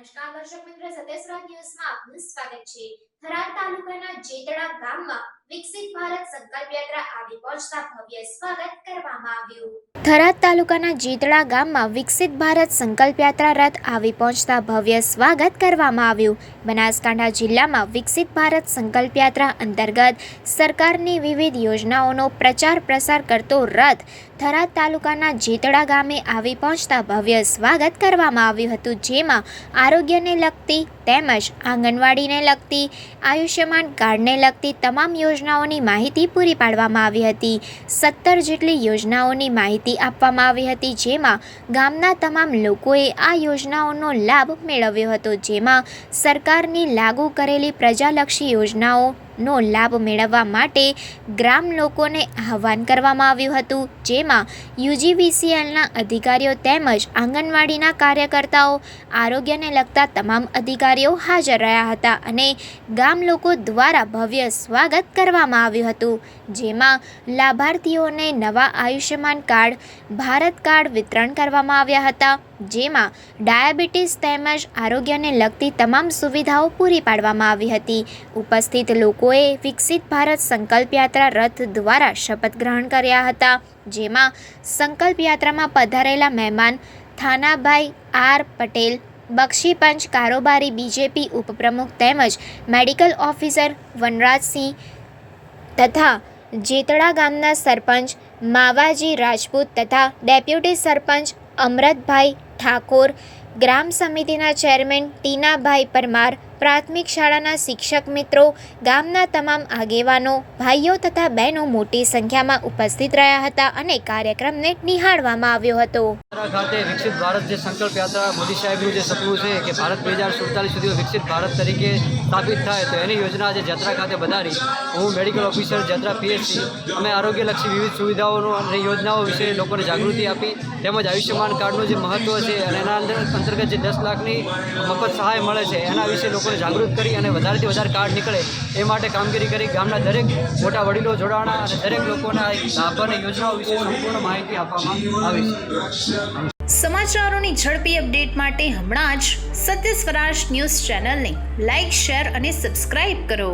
દર્શક મિત્ર સત્યસ્વરા ન્યૂઝમાં આપનું સ્વાગત છે. થરાદ તાલુકાના જેતડા ગામમાં વિકસિત થરાદ તાલુકાના જેતડા ગામમાં વિકસિત ભારત સંકલ્પ યાત્રા રથ આવી પહોંચતા ભવ્ય સ્વાગત કરવામાં આવ્યું. બનાસકાંઠા જિલ્લામાં વિકસિત ભારત સંકલ્પ યાત્રા અંતર્ગત સરકારની વિવિધ યોજનાઓનો પ્રચાર પ્રસાર કરતો રથ થરાદ તાલુકાના જેતડા ગામે આવી પહોંચતા ભવ્ય સ્વાગત કરવામાં આવ્યું હતું, જેમાં આરોગ્યને લગતી તેમજ આંગણવાડીને લગતી, આયુષ્યમાન કાર્ડને લગતી તમામ યોજનાઓની માહિતી પૂરી પાડવામાં આવી હતી. સત્તર જેટલી યોજનાઓની માહિતી આપવામાં આવી હતી, જેમાં ગામના તમામ લોકોએ આ યોજનાઓનો લાભ મેળવ્યો હતો, જેમાં સરકારની લાગુ કરેલી પ્રજાલક્ષી યોજનાઓનો લાભ મેળવવા માટે ગ્રામ લોકોને આહવાન કરવામાં આવ્યું હતું, જેમાં યુજીવીસીએલના અધિકારીઓ તેમજ આંગણવાડીના કાર્યકર્તાઓ, આરોગ્યને લગતા તમામ અધિકારીઓ હાજર રહ્યા હતા અને ગામ લોકો દ્વારા ભવ્ય સ્વાગત કરવામાં આવ્યું હતું, જેમાં લાભાર્થીઓને નવા આયુષ્યમાન કાર્ડ, ભારત કાર્ડ વિતરણ કરવામાં આવ્યા હતા, જેમાં ડાયાબિટીસ તેમજ આરોગ્યને લગતી તમામ સુવિધાઓ પૂરી પાડવામાં આવી હતી. ઉપસ્થિત લોકોએ વિકસિત ભારત સંકલ્પ યાત્રા રથ દ્વારા શપથ ગ્રહણ કર્યા હતા, જેમાં સંકલ્પ યાત્રામાં પધારેલા મહેમાન થાનાભાઈ આર પટેલ બક્ષીપંચ કારોબારી બીજેપી ઉપપ્રમુખ તેમજ મેડિકલ ઓફિસર વનરાજસિંહ તથા જેતડા ગામના સરપંચ માવાજી રાજપૂત તથા ડેપ્યુટી સરપંચ અમરતભાઈ ઠાકોર, ગ્રામ સમિતિના ચેરમેન ટીનાભાઈ પરમાર પ્રાથમિક શાળાના શિક્ષક મિત્રો, ગામના તમામ આગેવાનો, ભાઈઓ તથા બહેનો મોટી સંખ્યામાં ઉપસ્થિત રહ્યા હતા અને કાર્યક્રમને નિહાળવામાં આવ્યો હતો. ખાતે વિકસિત ભારત જે સંકલ્પ યાત્રા, મોદી સાહેબનું જે સપનું છે કે ભારત બે હજાર સુડતાલીસ સુધી વિકસિત ભારત તરીકે સ્થાપિત થાય, તો એની યોજના આજે જત્રા ખાતે બનાવી હું મેડિકલ ઓફિસર જત્રા પીએચસી. અમે આરોગ્યલક્ષી વિવિધ સુવિધાઓનો અને યોજનાઓ વિશે લોકોને જાગૃતિ આપી, તેમજ આયુષ્યમાન કાર્ડનું જે મહત્ત્વ છે અને એના અંદર અંતર્ગત જે દસ લાખની મફત સહાય મળે છે, એના વિશે લોકોને જાગૃત કરી અને વધારેથી વધારે કાર્ડ નીકળે એ માટે કામગીરી કરી ગામના દરેક મોટા વડીલો જોડાણા અને દરેક લોકોના લાભ યોજનાઓ વિશે સંપૂર્ણ માહિતી આપવામાં આવી સમાચારોની ઝડપી અપડેટ માટે હમણાં જ સત્ય સ્વરાજ ન્યૂઝ ચેનલને લાઇક શેર અને સબસ્ક્રાઇબ કરો.